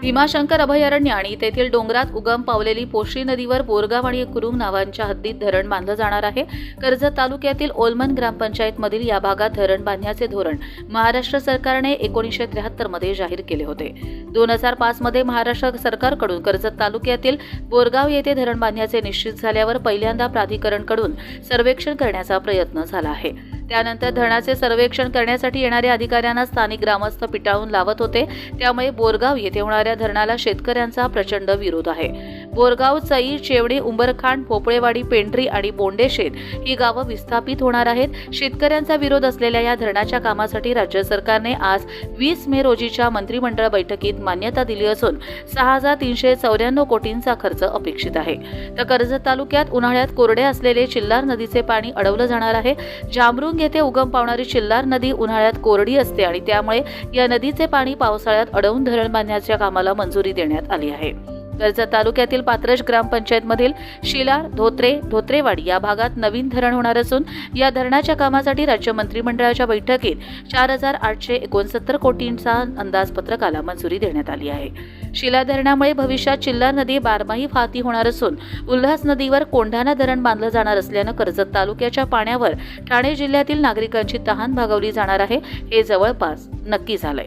भीमाशंकर अभयारण्य आणि तेथील डोंगरात उगम पावलेली पोशी नदीवर बोरगाव आणि कुरुंग नावांच्या हद्दीत धरण बांधलं जाणार आहे. कर्जत तालुक्यातील ओलमन ग्रामपंचायतमधील या भागात धरण बांधण्याचे धोरण महाराष्ट्र सरकारने एकोणीसशे त्र्याहत्तरमध्ये जाहीर केले होते. दोन हजार पाच मध्ये महाराष्ट्र सरकारकडून कर्जत तालुक्यातील बोरगाव येथे धरण बांधण्याचे निश्चित झाल्यावर पहिल्यांदा प्राधिकरणकडून सर्वेक्षण करण्याचा प्रयत्न झाला आहे. त्यानंतर धरणाचे सर्वेक्षण करण्यासाठी येणाऱ्या अधिकाऱ्यांना स्थानिक ग्रामस्थ पिटाळून लावत होते. त्यामुळे बोरगाव येथे होणाऱ्या धरणाला शेतकऱ्यांचा प्रचंड विरोध आहे. बोरगाव चई चेवडे उंबरखांड पोपळेवाडी पेंढरी आणि बोंडेशेत ही गावं विस्थापित होणार आहेत. शेतकऱ्यांचा विरोध असलेल्या या धरणाच्या कामासाठी राज्य सरकारने आज वीस मे रोजीच्या मंत्रिमंडळ बैठकीत मान्यता दिली असून सहा हजार तीनशे चौऱ्याण्णव कोटींचा खर्च अपेक्षित आहे. तर कर्जत तालुक्यात उन्हाळ्यात कोरडे असलेले चिल्लार नदीचे पाणी अडवलं जाणार आहे. जांबरुंग येथे उगम पावणारी चिल्लार नदी उन्हाळ्यात कोरडी असते आणि त्यामुळे या नदीचे पाणी पावसाळ्यात अडवून धरण बांधण्याच्या कामाला मंजुरी देण्यात आली आहे. कर्जत तालुक्यातील पात्रज ग्रामपंचायतमधील शिलार धोत्रे धोत्रेवाडी या भागात नवीन धरण होणार असून या धरणाच्या कामासाठी राज्य मंत्रिमंडळाच्या बैठकीत चार हजार आठशे एकोणसत्तर कोटींचा अंदाजपत्रकाला मंजुरी देण्यात आली आहे. शिला धरणामुळे भविष्यात चिल्लार नदी बारमाही फाती होणार असून उल्हास नदीवर कोंढाणा धरण बांधलं जाणार असल्यानं कर्जत तालुक्याच्या पाण्यावर ठाणे जिल्ह्यातील नागरिकांची तहान भागवली जाणार आहे. हे जवळपास नक्की झालंय.